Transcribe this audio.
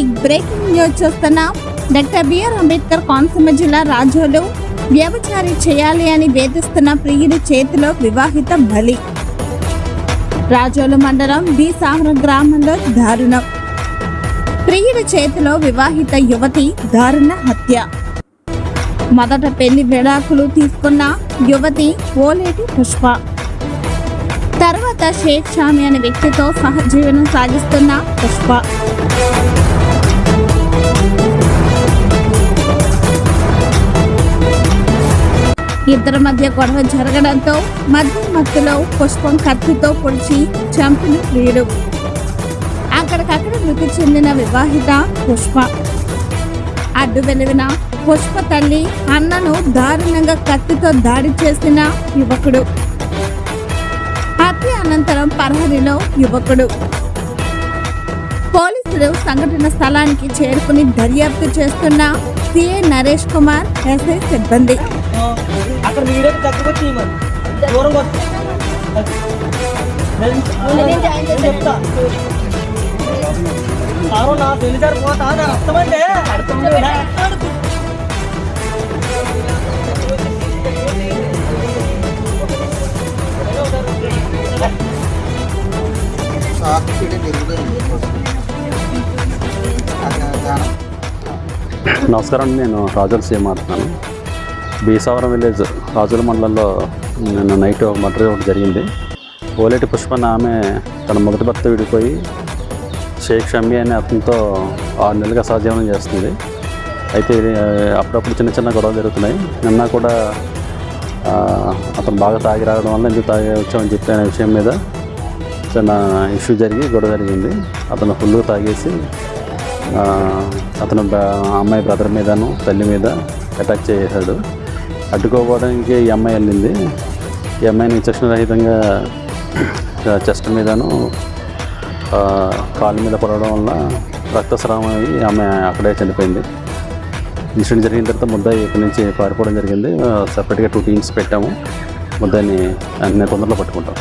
Breaking news చూస్తున్నాం. Doctor B R Ambedkar Konaseema జిల్లా రాజోలు వ్యవచారి చేయాలి అని వేధిస్తున్న ప్రియుడి చేతిలో వివాహిత బలి. రాజోలు మండలం బి సామరం గ్రామంలో దారుణం. ప్రియుడి చేతిలో వివాహిత యువతి దారుణ హత్య. మొదట పెళ్ళి విడాకులు తీసుకున్న యువతి ఓలేటి పుష్ప. తర్వాత షేక్ షామి అనే వ్యక్తితో సహజీవనం సాగిస్తున్న పుష్ప. ఇద్దరి మధ్య గొడవ జరగడంతో మధ్య మధ్యలో పుష్పం కత్తితో పొడిచి చంపిన వీడు. అక్కడికక్కడ మృతి చెందిన వివాహిత పుష్ప. అడ్డు వెలివిన పుష్ప తల్లి అన్నను దారుణంగా కత్తితో దాడి చేసిన యువకుడు. హత్య అనంతరం పరహరిలో యువకుడు. పోలీసులు సంఘటన స్థలానికి చేరుకుని దర్యాప్తు చేస్తున్న సిఏ నరేష్ కుమార్ ఎస్ఐ సిబ్బంది. అక్కడ వీడియో దగ్గరకు వచ్చి మరి దూరం వచ్చి నేను చెప్తా సారు నా పెళ్లి సరిపోతా నా అర్థమంటే సాక్షిగా జరుగుతుంది నమస్కారం అండి నేను రాజుల సీఎం మాట్లాడుతున్నాను బీసావరం విలేజ్ రాజుల మండలంలో నిన్న నైట్ మర్డర్ ఒకటి జరిగింది. ఓలేటి పుష్పన్న ఆమె తన మొదటి భర్త విడిపోయి షేక్ షమ్మి అనే అతనితో ఆరు నెలలుగా సహజీవనం చేస్తుంది. అయితే అప్పుడప్పుడు చిన్న చిన్న గొడవలు జరుగుతున్నాయి. నిన్న కూడా అతను బాగా తాగి రావడం వల్ల ఎందుకు తాగి వచ్చామని చెప్పి అనే విషయం మీద చిన్న ఇష్యూ జరిగి గొడవ జరిగింది. అతను ఫుల్గా తాగేసి అతను బ- అమ్మాయి బ్రదర్ మీదను తల్లి మీద అటాక్ చేశాడు. అడ్డుకోవడానికి ఈ అమ్మాయి వెళ్ళింది. ఈ అమ్మాయిని విచక్షణ రహితంగా చెస్ట్ మీదను కాళ్ళ కాలు మీద పడడం వల్ల రక్తస్రావం అయ్యి ఆమె అక్కడే చనిపోయింది. ఇన్సిడెంట్ జరిగిన తర్వాత ముద్దాయి ఇక్కడి నుంచి పారిపోవడం జరిగింది. సపరేట్గా టూ టీమ్స్ పెట్టాము. ముద్దాయిని అన్ని తొందరలో పట్టుకుంటాం.